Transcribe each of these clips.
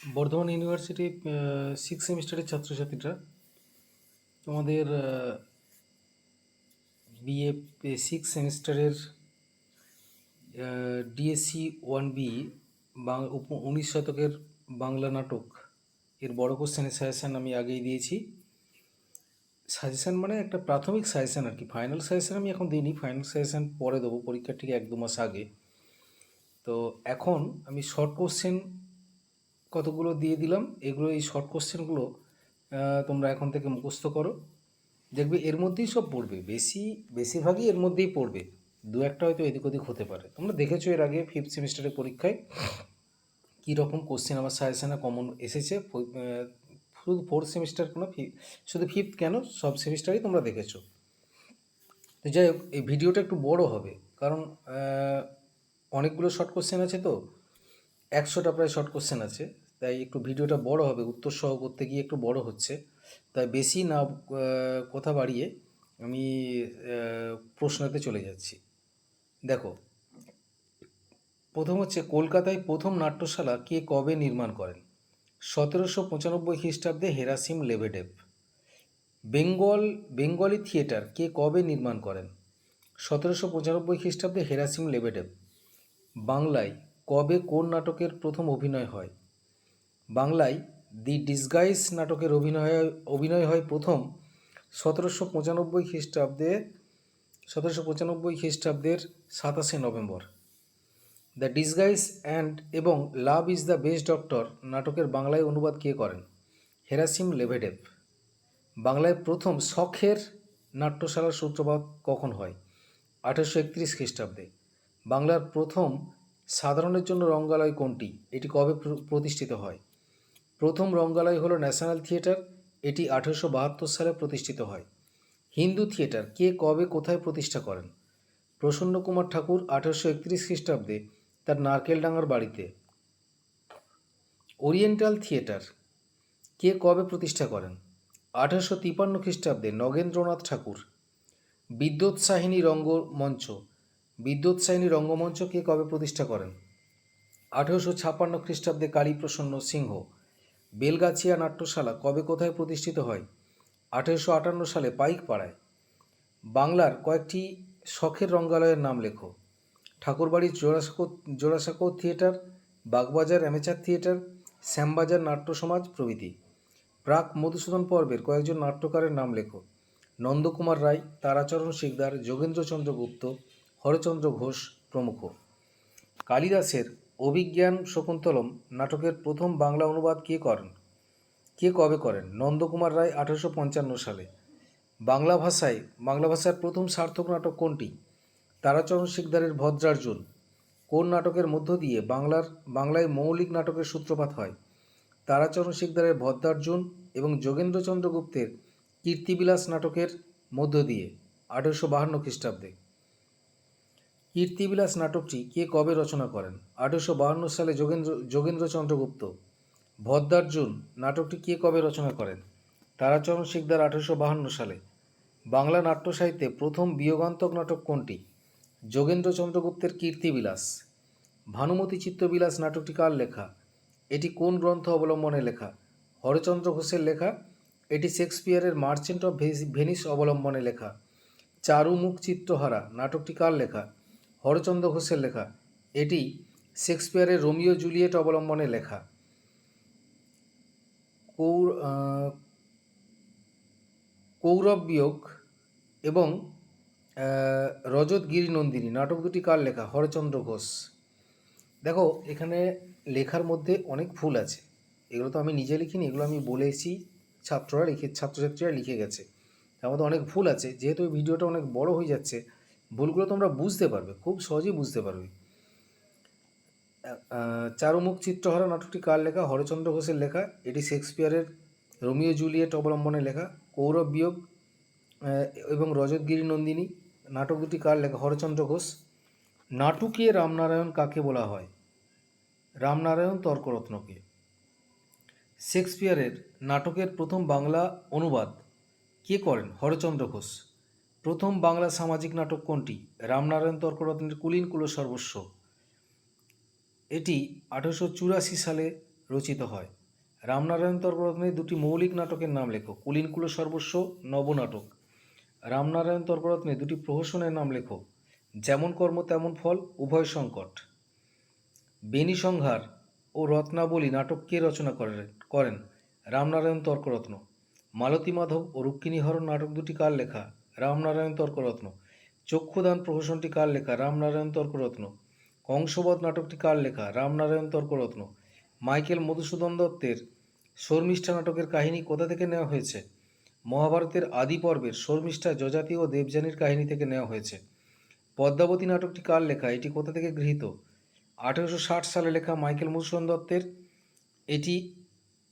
Bardhaman university six সেমিস্টারের ছাত্রছাত্রীরা তোমাদের বিএ সিক্স সেমিস্টারের ডিএসসি ওয়ান বি উনিশ শতকের বাংলা নাটক। এর বড় কোশ্চেনের সাজেশান আমি আগেই দিয়েছি। সাজেশান মানে একটা প্রাথমিক সাজেশান আর কি। ফাইনাল সাজেশান আমি এখন দিইনি। ফাইনাল সাজেশান পরে দেবো। পরীক্ষার ঠিক এক দু মাস আগে। তো এখন আমি শর্ট কোশ্চেন কতগুলো দিয়ে দিলাম, এগুলো, এই শর্ট কোশ্চেনগুলো তোমরা এখন থেকে মুখস্থ করো। দেখবে এর মধ্যেই সব পড়বে, বেশি, বেশিরভাগই এর মধ্যেই পড়বে। দু একটা হয়তো এদিক ওদিক হতে পারে। তোমরা দেখেছ এর আগে ফিফথ সেমিস্টারের পরীক্ষায় কী রকম কোশ্চেন আমার সাজেশনে কমন এসেছে। শুধু ফোর্থ সেমিস্টার কোনো শুধু ফিফথ কেন, সব সেমিস্টারই তোমরা দেখেছ। তো যাই হোক, এই ভিডিওটা একটু বড় হবে, কারণ অনেকগুলো শর্ট কোশ্চেন আছে তো। একশোটা প্রায় শর্ট কোশ্চেন আছে। তাই একটু ভিডিওটা বড় হবে, উত্তর সহ করতে গিয়ে একটু বড় হচ্ছে। তাই বেশি না কথা বাড়িয়ে আমি প্রশ্নতে চলে যাচ্ছি। দেখো, প্রথম হচ্ছে, কলকাতায় প্রথম নাট্যশালা কে কবে নির্মাণ করেন? সতেরোশো পঁচানব্বই খ্রিস্টাব্দে Herasim Lebedev. Bengal, Bengali theatre কে কবে নির্মাণ করেন? সতেরোশো পঁচানব্বই খ্রিস্টাব্দে হেরাসিম লেভেডেভ। বাংলায় কবে কোন নাটকের প্রথম অভিনয় হয়? বাংলায় দি ডিসগাইজ নাটকের অভিনয় অভিনয় হয় প্রথম সতেরোশো পঁচানব্বই খ্রিস্টাব্দে, সতেরোশো পঁচানব্বই খ্রিস্টাব্দের সাতাশে নভেম্বর। দ্য ডিসগাইজ অ্যান্ড এবং love is the best doctor নাটকের বাংলায় অনুবাদ কে করেন? হেরাসিম লেভেডেভ। বাংলায় প্রথম শখের নাট্যশালার সূত্রপাত কখন হয়? আঠারোশো একত্রিশ খ্রিস্টাব্দে। বাংলার প্রথম সাধারণের জন্য রঙ্গালয় কোনটি? এটি কবে প্র- প্রতিষ্ঠিত হয়? প্রথম রঙ্গালয় হলো ন্যাশনাল থিয়েটার, এটি আঠেরোশো বাহাত্তর সালে প্রতিষ্ঠিত হয়। হিন্দু থিয়েটার, কে কবে কোথায় প্রতিষ্ঠা করেন? প্রসন্ন কুমার ঠাকুর আঠেরোশো একত্রিশ খ্রিস্টাব্দে তার নারকেলডাঙ্গার বাড়িতে। ওরিয়েন্টাল থিয়েটার, কে কবে প্রতিষ্ঠা করেন? আঠারোশো তিপান্ন খ্রিস্টাব্দে নগেন্দ্রনাথ ঠাকুর। বিদ্যোৎসাহিনী রঙ্গমঞ্চ বিদ্যোৎসাহিনী রঙ্গমঞ্চ কে কবে প্রতিষ্ঠা করেন? আঠেরোশো ছাপ্পান্ন খ্রিস্টাব্দে কালীপ্রসন্ন সিংহ, বেলগাছিয়া নাট্যশালা কবে কোথায় প্রতিষ্ঠিত হয়? আঠেরোশো আটান্ন সালে পাইকপাড়ায়। বাংলার কয়েকটি শখের রঙ্গালয়ের নাম লেখো। ঠাকুরবাড়ির Jorasanko Jorasanko theatre, Bagbazar amateur theatre, Shyambazar নাট্য সমাজ প্রভৃতি। প্রাক মধুসূদন পর্বের কয়েকজন নাট্যকারের নাম লেখো। নন্দকুমার রায়, তারাচরণ শিকদার, যোগেন্দ্রচন্দ্র গুপ্ত হরচন্দ্র ঘোষ প্রমুখ। কালিদাসের অভিজ্ঞান শকুন্তলম নাটকের প্রথম বাংলা অনুবাদ কে করেন? কে কবে করেন? নন্দকুমার রায় আঠারোশো পঞ্চান্ন সালে। বাংলা ভাষায়, বাংলা ভাষার প্রথম সার্থক নাটক কোনটি? তারাচরণ শিকদারের ভদ্রার্জুন। কোন নাটকের মধ্য দিয়ে বাংলার, বাংলায় মৌলিক নাটকের সূত্রপাত হয়? তারাচরণ শিকদারের ভদ্রার্জুন এবং যোগেন্দ্রচন্দ্র গুপ্তের কীর্তিবিলাস নাটকের মধ্য দিয়ে, আঠেরোশো বাহান্ন খ্রিস্টাব্দে। কীর্তিবিলাস নাটকটি কে কবে রচনা করেন? আঠেরোশো বাহান্ন সালে যোগেন্দ্র যোগেন্দ্রচন্দ্র গুপ্ত ভদ্রার্জুন নাটকটি কে কবে রচনা করেন? তারাচরণ শিকদার আঠেরোশো বাহান্ন সালে। বাংলা নাট্য সাহিত্যে প্রথম বিয়োগান্তক নাটক কোনটি? যোগেন্দ্রচন্দ্র গুপ্তের কীর্তিবিলাস। ভানুমতি চিত্তবিলাস নাটকটি কার লেখা? এটি কোন গ্রন্থ অবলম্বনে লেখা? হরচন্দ্র ঘোষের লেখা? এটি শেক্সপিয়ারের মার্চেন্ট অফ ভেনিস অবলম্বনে লেখা? চারুমুখ চিত্রহারা নাটকটি কার লেখা? হরচন্দ্র ঘোষের লেখা। এটি শেক্সপিয়ারের রোমিও জুলিয়েট অবলম্বনে লেখা। কৌর কৌরব বিয়োগ এবং রজত গিরি নন্দিনী নাটক দুটি কার লেখা? হরচন্দ্র ঘোষ। দেখো, এখানে লেখার মধ্যে অনেক ভুল আছে। এগুলো তো আমি নিজে লিখিনি, এগুলো আমি বলেছি, ছাত্ররা লিখে, ছাত্রছাত্রীরা লিখে গেছে। তার মধ্যে অনেক ভুল আছে, যেহেতু ভিডিওটা অনেক বড় হয়ে যাচ্ছে ভুলগুলো তোমরা বুঝতে পারবে, খুব সহজেই বুঝতে পারবে। চারুমুখ চিত্রহারা নাটকটি কার লেখা? হরচন্দ্র ঘোষের লেখা। এটি শেক্সপিয়ারের, রোমিও জুলিয়েট অবলম্বনে লেখা। কৌরব বিয়োগ এবং রজতগিরি নন্দিনী। নাটক দুটি কার লেখা? হরচন্দ্র ঘোষ। নাটুকিয়ে রামনারায়ণ কাকে বলা হয়? রামনারায়ণ তর্করত্নকে। শেক্সপিয়ারের নাটকের প্রথম বাংলা অনুবাদ কে করেন? হরচন্দ্র ঘোষ। প্রথম বাংলা সামাজিক নাটক কোনটি? রামনারায়ণ তর্করত্নের কুলীন কুল সর্বস্ব। এটি আঠেরোশো চুরাশি সালে রচিত হয়। রামনারায়ণ তর্করত্নের দুটি মৌলিক নাটকের নাম লেখো। কুলীন কুল সর্বস্ব, নবনাটক। রামনারায়ণ তর্করত্নের দুটি প্রহসনের নাম লেখো। যেমন কর্ম, তেমন ফল, উভয় সংকট। বেনি সংহার ও রত্নাবলী নাটক কে রচনা করেন করেন? রামনারায়ণ তর্করত্ন। মালতী মাধব ও রুক্মিণীহরণ নাটক দুটি কার লেখা? রামনারায়ণ তর্করত্ন। চক্ষুদান প্রহসনটি কার লেখা? রামনারায়ণ তর্করত্ন। কংসবধ নাটকটি কার লেখা? রামনারায়ণ তর্করত্ন। মাইকেল মধুসূদন দত্তের শর্মিষ্ঠা নাটকের কাহিনী কোথা থেকে নেওয়া হয়েছে? মহাভারতের আদি পর্বের শর্মিষ্ঠা, যজাতি ও দেবযানীর কাহিনী থেকে নেওয়া হয়েছে। পদ্মাবতী নাটকটি কার লেখা? এটি কোথা থেকে গৃহীত? আঠেরোশো ষাট সালে লেখা মাইকেল মধুসূদন দত্তের এটি,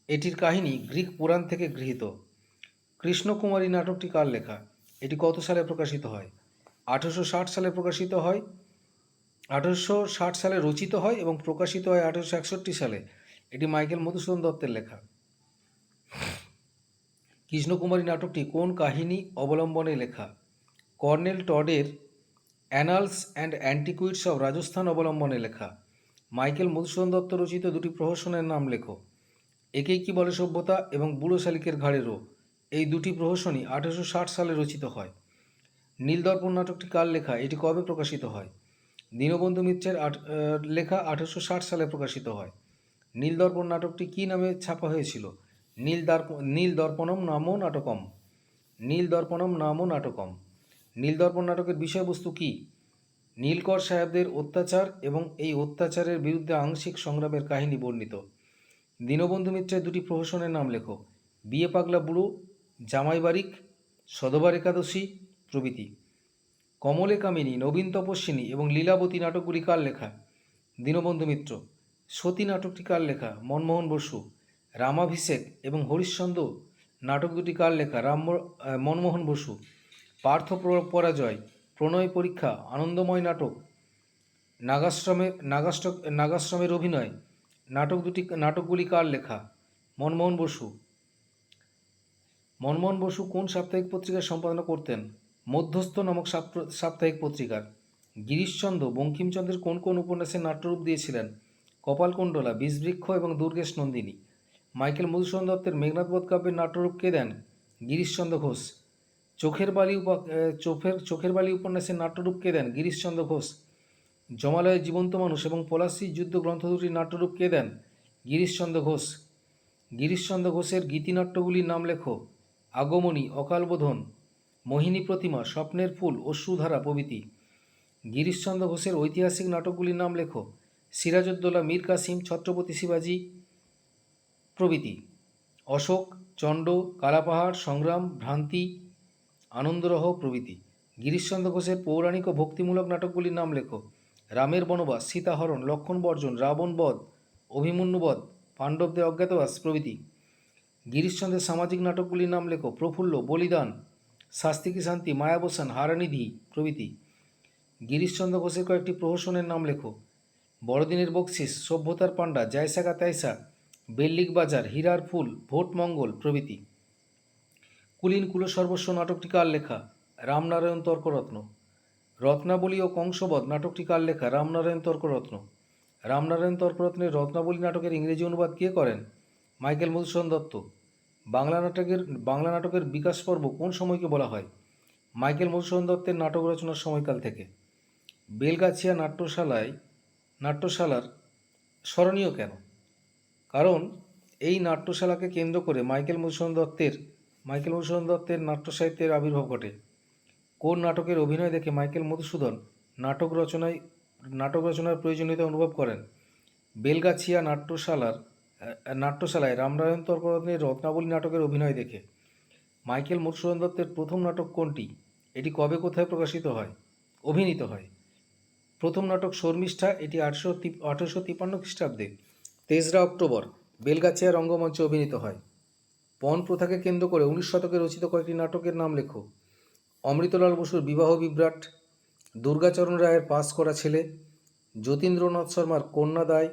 এটির কাহিনী গ্রিক পুরাণ থেকে গৃহীত। কৃষ্ণকুমারী নাটকটি কার লেখা? এটি কত সালে প্রকাশিত হয়? আঠেরোশো ষাট সালে প্রকাশিত হয়, আঠেরোশো ষাট সালে রচিত হয় এবং প্রকাশিত হয় আঠেরোশো একষট্টি সালে। এটি মাইকেল মধুসূদন দত্তের লেখা। কৃষ্ণকুমারী নাটকটি কোন কাহিনী অবলম্বনে লেখা? Colonel টডের annals and antiquities of Rajasthan অবলম্বনে লেখা। মাইকেল মধুসূদন দত্ত রচিত দুটি প্রহসনের নাম লেখো। একেই কি বলে সভ্যতা এবং বুড়ো শালিকের ঘাড়েরও এই দুটি প্রহসনই আঠেরোশো ষাট সালে রচিত হয়। নীলদর্পণ নাটকটি কার লেখা? এটি কবে প্রকাশিত হয়? দীনবন্ধু মিত্রের লেখা আঠেরোশো ষাট সালে প্রকাশিত হয়। নীলদর্পণ নাটকটি কী নামে ছাপা হয়েছিল? নীল দর্প নীল দর্পণম নামো নাটকম। নীল দর্পণম নামো নাটকম। নীলদর্পণ নাটকের বিষয়বস্তু কী? নীলকর সাহেবদের অত্যাচার এবং এই অত্যাচারের বিরুদ্ধে আংশিক সংগ্রামের কাহিনী বর্ণিত। দীনবন্ধু মিত্রের দুটি প্রহসনের নাম লেখো। বিয়ে পাগলা বুড়ো জামাই বারিক সদবার একাদশী, প্রভৃতি। কমলে কামিনী, নবীন তপস্বিনী এবং লীলাবতী নাটকগুলি কার লেখা? দীনবন্ধু মিত্র। সতী নাটকটি কার লেখা? মনমোহন বসু। রামাভিষেক এবং হরিশ্চন্দ্র নাটক দুটি কার লেখা? রাম মনমোহন বসু। পার্থ পরাজয়, প্রণয় পরীক্ষা, আনন্দময় নাটক। নাগাশ্রমের নাগাশ্রমের অভিনয়। নাটক দুটি নাটকগুলি কার লেখা? মনমোহন বসু। মনমোহন বসু কোন সাপ্তাহিক পত্রিকার সম্পাদনা করতেন? মধ্যস্থ নামক সাপ্তাহিক পত্রিকার। গিরিশচন্দ্র বঙ্কিমচন্দ্রের কোন কোন উপন্যাসে নাট্যরূপ দিয়েছিলেন? কপালকুণ্ডলা, বিষবৃক্ষ এবং দুর্গেশ নন্দিনী। মাইকেল মধুসূদন দত্তের মেঘনাথবধ কাব্যের নাট্যরূপ কে দেন? গিরিশচন্দ্র ঘোষ। চোখের বালি উপ- চোখের চোখের বালি উপন্যাসের নাট্যরূপ কে দেন? গিরিশচন্দ্র ঘোষ। জমালয়ের জীবন্ত মানুষ এবং পলাশির যুদ্ধ গ্রন্থ দুটির নাট্যরূপ কে দেন? গিরিশচন্দ্র ঘোষ। গিরিশচন্দ্র ঘোষের গীতিনাট্যগুলির নাম লেখো। আগমনী, অকালবোধন, মোহিনী প্রতিমা, স্বপ্নের ফুল অশ্রুধারা প্রভৃতি। গিরিশচন্দ্র ঘোষের ঐতিহাসিক নাটকগুলির নাম লেখো। সিরাজউদ্দৌলা, মীর কাসিম, ছত্রপতি শিবাজি প্রভৃতি। অশোক, চণ্ড, কালাপাহাড়, সংগ্রাম, ভ্রান্তি, আনন্দরহ প্রভৃতি। গিরিশচন্দ্র ঘোষের পৌরাণিক ও ভক্তিমূলক নাটকগুলির নাম লেখো। রামের বনবাস, সীতাহরণ, লক্ষণ বর্জন, রাবণ বধ, অভিমন্যু বধ, পাণ্ডবদের অজ্ঞাতবাস প্রভৃতি। গিরিশচন্দ্রের সামাজিক নাটকগুলির নাম লেখো। প্রফুল্ল, বলিদান, শাস্তি কি শান্তি, মায়াবসান, হারানিধি প্রভৃতি। গিরিশচন্দ্র ঘোষের কয়েকটি প্রহসনের নাম লেখো। বড়দিনের বকশিস, সভ্যতার পাণ্ডা জায়সাকা তাইসা, বেল্লিক বাজার, হীরার ফুল, ভোট মঙ্গল প্রভৃতি। কুলীন কুলসর্বস্ব নাটকটি কার লেখা? রামনারায়ণ তর্করত্ন। রত্নাবলী ও কংসবধ নাটকটি কার লেখা? রামনারায়ণ তর্করত্ন। রামনারায়ণ তর্করত্নের রত্নাবলী নাটকের ইংরেজি অনুবাদ কে করেন? মাইকেল মধুসূদন দত্ত। বাংলা নাটকের বাংলা নাটকের বিকাশ পর্ব কোন সময়কে বলা হয়? মাইকেল মধুসূদন দত্তের নাটক রচনার সময়কাল থেকে। বেলগাছিয়া নাট্যশালায়, নাট্যশালার স্মরণীয় কেন? কারণ এই নাট্যশালাকে কেন্দ্র করে মাইকেল মধুসূদন দত্তের, মাইকেল মধুসূদন দত্তের নাট্য সাহিত্যের আবির্ভাব ঘটে। কোন নাটকের অভিনয় দেখে মাইকেল মধুসূদন নাটক রচনায়, নাটক রচনার প্রয়োজনীয়তা অনুভব করেন? বেলগাছিয়া নাট্যশালার নাট্যশালায় রামনারায়ণ তর্করত্নের রত্নাবলী নাটকের অভিনয় দেখে। মাইকেল মধুসূদন দত্তের প্রথম নাটক কোনটি? এটি কবে কোথায় প্রকাশিত হয়? অভিনীত হয়। প্রথম নাটক শর্মিষ্ঠা, এটি আটশো আঠেরোশো তিপ্পান্ন খ্রিস্টাব্দে। তেসরা অক্টোবর, বেলগাছিয়া রঙ্গমঞ্চে অভিনীত হয়। পণ প্রথাকে কেন্দ্র করে উনিশ শতকে রচিত কয়েকটি নাটকের নাম লেখো। অমৃতলাল বসুর বিবাহ বিভ্রাট, দুর্গাচরণ রায়ের পাস করা ছেলে, যতীন্দ্রনাথ শর্মার কন্যাদায়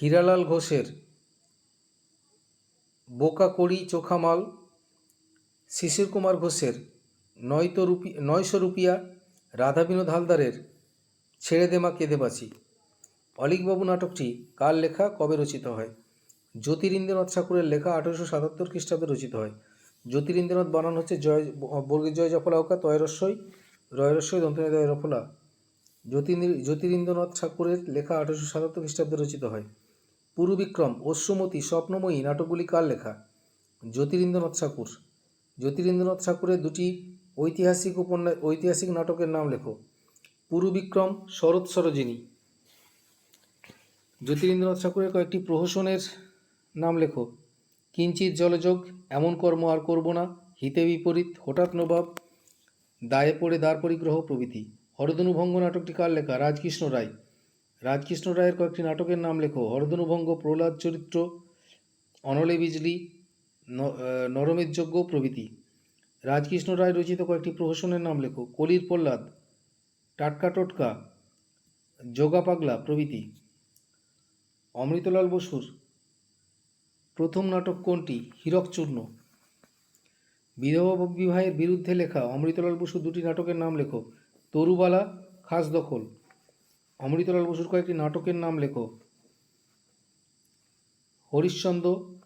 হীরালাল ঘোষের বোকা কড়ি চোখামাল, শিশির কুমার ঘোষের নয়তো রুপি, নয়শো রুপিয়া রাধা বিনোদ হালদারের ছেড়ে দেমা কেঁদে বাঁচি। অলিকবাবু নাটকটি কার লেখা, কবে রচিত হয়? জ্যোতিরিন্দ্রনাথ ঠাকুরের লেখা আঠেরোশো সাতাত্তর খ্রিস্টাব্দে রচিত হয়। জ্যোতিরিন্দ্রনাথ বানান হচ্ছে জয় বর্গের জয় জফলা ওকা তয়রস্বই রয়রস্বই দন্তনে দয় রফলা। জ্যোতির জ্যোতিরিন্দ্রনাথ ঠাকুরের লেখা আঠেরোশো সাতাত্তর খ্রিস্টাব্দে রচিত হয়। পুরুবিক্রম, অশ্বমতী, স্বপ্নময়ী নাটকগুলি কার লেখা। জ্যোতিরিন্দ্রনাথ ঠাকুর। জ্যোতিরিন্দ্রনাথ ঠাকুরের দুটি ঐতিহাসিক উপন্যাস ঐতিহাসিক নাটকের নাম লেখো। পুরুবিক্রম, শরৎ সরোজিনী। জ্যোতিরিন্দ্রনাথ ঠাকুরের কয়েকটি প্রহসনের নাম লেখো। কিঞ্চিত জলযোগ, এমন কর্ম আর করব না, হিতে বিপরীত, হঠাৎ নবাব, দায়ে পড়ে দ্বার পরিগ্রহ প্রভৃতি। হরদনুভঙ্গ নাটকটি কার লেখা? রাজকৃষ্ণ রায়। রাজকৃষ্ণ রায়ের কয়েকটি নাটকের নাম লেখো। হরদনুভঙ্গ, প্রহ্লাদ চরিত্র, অনলে বিজলি নরমের যজ্ঞ প্রভৃতি। রাজকৃষ্ণ রায় রচিত কয়েকটি প্রহসনের নাম লেখো। কলির প্রহ্লাদ, টাটকা টোটকা, যোগা পাগলা প্রভৃতি। অমৃতলাল বসুর প্রথম নাটক কোনটি? হীরকচূর্ণ বিধবা বিবাহের বিরুদ্ধে লেখা অমৃতলাল বসুর দুটি নাটকের নাম লেখো। তরুবালা, খাস দখল। অমৃতলাল বসুর কয়েকটি নাটকের নাম লেখো। হরিশ্চন্দ্র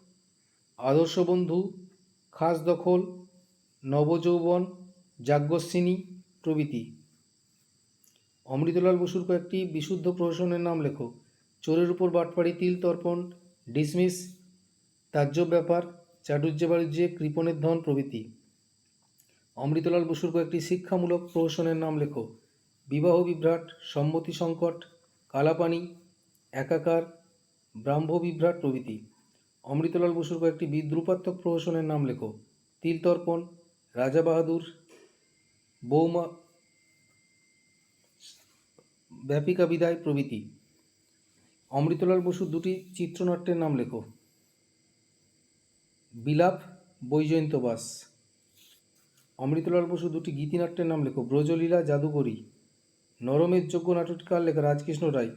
আদর্শবন্ধু খাস দখল, নবযৌবন যাজ্ঞস্বিনী প্রভৃতি। অমৃতলাল বসুর কয়েকটি বিশুদ্ধ প্রহসনের নাম লেখো। চোরের উপর বাটপাড়ি, তিল তর্পণ, ডিসমিস, তাজ্জব ব্যাপার চাটুর্যে বাণিজ্যে কৃপণের ধন প্রভৃতি। অমৃতলাল বসুর কয়েকটি শিক্ষামূলক প্রহসনের নাম লেখো। বিবাহ বিভ্রাট, সম্মতি সংকট, কালাপানি, একাকার, ব্রাহ্ম বিভ্রাট প্রভৃতি। অমৃতলাল বসুর কয়েকটি বিদ্রুপাত্মক প্রহসনের নাম লেখো। তিলতর্পণ রাজা বাহাদুর, বৌমা, ব্যাপিকা বিদায় প্রভৃতি। অমৃতলাল বসুর দুটি চিত্রনাট্যের নাম লেখো। বিলাপ বৈজয়ন্ত বাস অমৃতলাল বসু দুটি গীতিনাট্যের নাম লেখো। ব্রজলীলা, জাদুকরী। নরমের যোগ্য নাটককার লেখা রাজকৃষ্ণ রায়।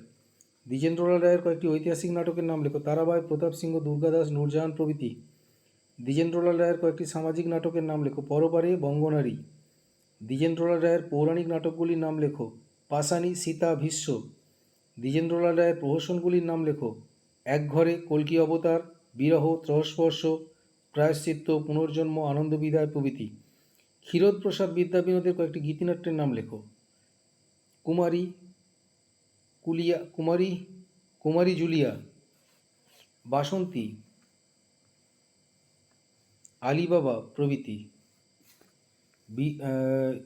দ্বিজেন্দ্রলাল রায়ের কয়েকটি ঐতিহাসিক নাটকের নাম লেখো। তারাবাই, প্রতাপ সিংহ দুর্গাদাস নূরজাহান প্রভৃতি। দ্বিজেন্দ্রলাল রায়ের কয়েকটি সামাজিক নাটকের নাম লেখো। পরপারে বঙ্গনারী। দ্বিজেন্দ্রলাল রায়ের পৌরাণিক নাটকগুলির নাম লেখো। পাশানি সীতা, ভীষ্ম। দ্বিজেন্দ্রলাল রায়ের প্রহসনগুলির নাম লেখো। এক ঘরে কল্কি অবতার, বিরহ ত্রহস্পর্শ প্রায়শ্চিত্ত, পুনর্জন্ম আনন্দ বিদায় প্রভৃতি। ক্ষীরোদ প্রসাদ বিদ্যাবিনোদের কয়েকটি গীতিনাট্যের নাম লেখো। কুমারী, কুলিয়া, কুমারী কুমারী জুলিয়া, বাসন্তী, আলিবাবা প্রভৃতি।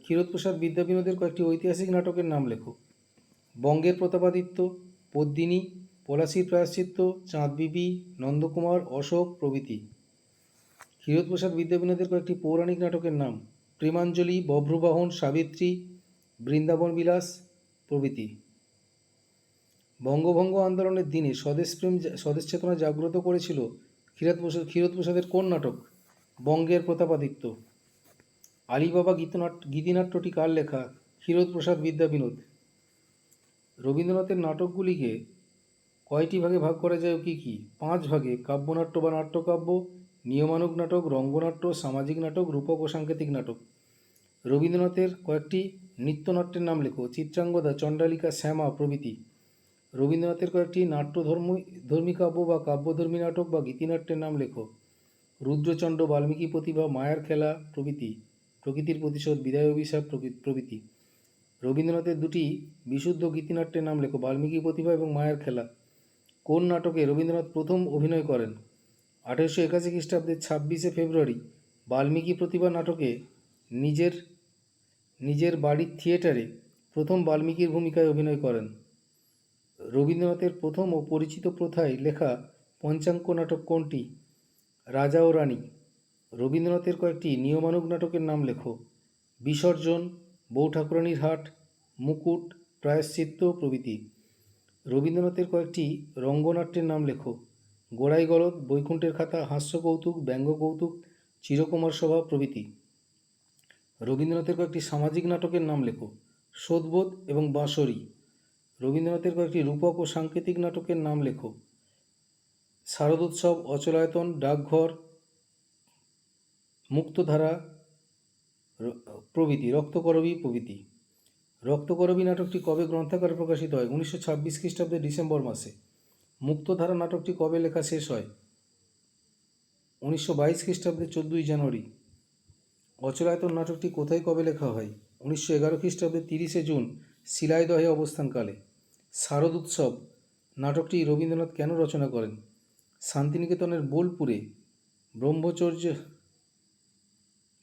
ক্ষীরোদপ্রসাদ বিদ্যাবিনোদের কয়েকটি ঐতিহাসিক নাটকের নাম লেখো। বঙ্গের প্রতাপাদিত্য, পদ্মিনী, পলাশীর প্রায়শ্চিত্ত চাঁদ বিবি নন্দকুমার, অশোক প্রভৃতি। ক্ষীরোদপ্রসাদ বিদ্যাবিনোদের কয়েকটি পৌরাণিক নাটকের নাম, প্রেমাঞ্জলি বভ্রবাহন সাবিত্রী, বৃন্দাবন বিলাস প্রভৃতি। বঙ্গভঙ্গ আন্দোলনের দিনে স্বদেশপ্রেম স্বদেশ চেতনা জাগ্রত করেছিল ক্ষীরোদপ্রসাদ ক্ষীরোদপ্রসাদের কোন নাটক? বঙ্গের প্রতাপাদিত্য। আলিবাবা গীতনাট, গীতিনাট্যটি কার লেখা? ক্ষীরোদপ্রসাদ বিদ্যাবিনোদ রবীন্দ্রনাথের নাটকগুলিকে কয়টি ভাগে ভাগ করা যায় কী কী? পাঁচ ভাগে কাব্যনাট্য বা নাট্যকাব্য নিয়মানুক নাটক, রঙ্গনাট্য, সামাজিক নাটক, রূপক ও সাংকেতিক নাটক। রবীন্দ্রনাথের কয়েকটি নৃত্যনাট্যের নাম লেখো। চিত্রাঙ্গদা, চণ্ডালিকা, শ্যামা, প্রভৃতি। রবীন্দ্রনাথের কয়েকটি নাট্যধর্ম, ধর্মী কাব্য বা কাব্যধর্মী নাটক বা গীতিনাট্যের নাম লেখো। রুদ্রচণ্ড বাল্মীকি প্রতিভা, মায়ার খেলা, প্রভৃতি। প্রকৃতির প্রতিশোধ, বিদায় অভিশাপ প্রভৃতি। রবীন্দ্রনাথের দুটি বিশুদ্ধ গীতিনাট্যের নাম লেখো, বাল্মীকি প্রতিভা এবং মায়ের খেলা। কোন নাটকে রবীন্দ্রনাথ প্রথম অভিনয় করেন? আঠেরোশো একাশি খ্রিস্টাব্দের ছাব্বিশে ফেব্রুয়ারি, বাল্মীকি প্রতিভা নাটকে নিজের নিজের বাড়ির থিয়েটারে প্রথম বাল্মীকির ভূমিকায় অভিনয় করেন। রবীন্দ্রনাথের প্রথম ও পরিচিত প্রথায় লেখা পঞ্চাঙ্ক নাটক কোনটি? রাজা ও রানী। রবীন্দ্রনাথের কয়েকটি নিয়মানুগ নাটকের নাম লেখো। বিসর্জন বউ ঠাকুরানীর হাট, মুকুট, প্রায়শ্চিত্ত প্রভৃতি। রবীন্দ্রনাথের কয়েকটি রঙ্গনাট্যের নাম লেখো। গোড়াই গলদ, বৈকুণ্ঠের খাতা হাস্য কৌতুক ব্যঙ্গ কৌতুক চিরকুমার সভা প্রভৃতি। রবীন্দ্রনাথের কয়েকটি সামাজিক নাটকের নাম লেখো, সোদবোধ এবং বাঁশরি। রবীন্দ্রনাথের কয়েকটি রূপক ও সাংকেতিক নাটকের নাম লেখো, শারদোৎসব, অচলায়তন, ডাকঘর, মুক্তধারা প্রভৃতি, রক্তকরবী প্রভৃতি। রক্তকরবী নাটকটি কবে গ্রন্থাকারে প্রকাশিত হয়? উনিশশো ছাব্বিশ খ্রিস্টাব্দের ডিসেম্বর মাসে। মুক্তধারা নাটকটি কবে লেখা শেষ হয়? উনিশশো বাইশ খ্রিস্টাব্দে চোদ্দোই জানুয়ারি। অচলায়তন নাটকটি কোথায় কবে লেখা হয়? উনিশশো এগারো খ্রিস্টাব্দে তিরিশে জুন, শিলাইদহে অবস্থানকালে। শারদ উৎসব, নাটকটি রবীন্দ্রনাথ কেন রচনা করেন? শান্তিনিকেতনের বোলপুরে, ব্রহ্মচর্য,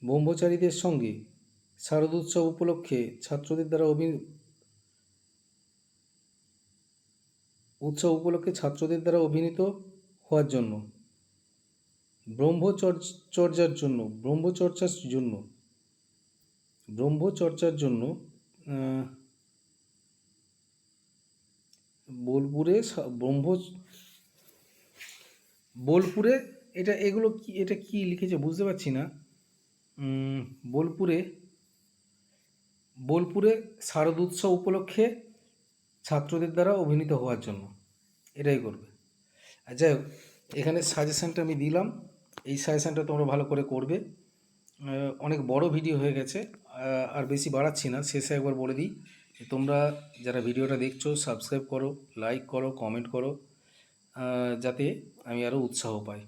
ব্রহ্মচারীদের সঙ্গে শারদ উৎসব উপলক্ষে ছাত্রদের দ্বারা অভি উৎসব উপলক্ষে ছাত্রদের দ্বারা অভিনীত হওয়ার জন্য। ব্রহ্মচর্যার জন্য, ব্রহ্মচর্চার জন্য ব্রহ্মচর্চার জন্য বোলপুরে ব্রহ্ম বোলপুরে এটা এগুলো কি এটা কি লিখেছে বুঝতে পারছি না। বোলপুরে বোলপুরে শারদ উৎসব উপলক্ষে ছাত্রদের দ্বারা অভিনীত হওয়ার জন্য, এটাই করবে। আর যাই হোক, এখানে সাজেশানটা আমি দিলাম। এই সাজেশানটা তোমরা ভালো করে করবে। অনেক বড় ভিডিও হয়ে গেছে আর বেশি বাড়াচ্ছি না। শেষে একবার বলে দিই তোমরা যারা ভিডিওটা দেখছ সাবস্ক্রাইব করো লাইক করো কমেন্ট করো যাতে আমি আরও উৎসাহ পাই।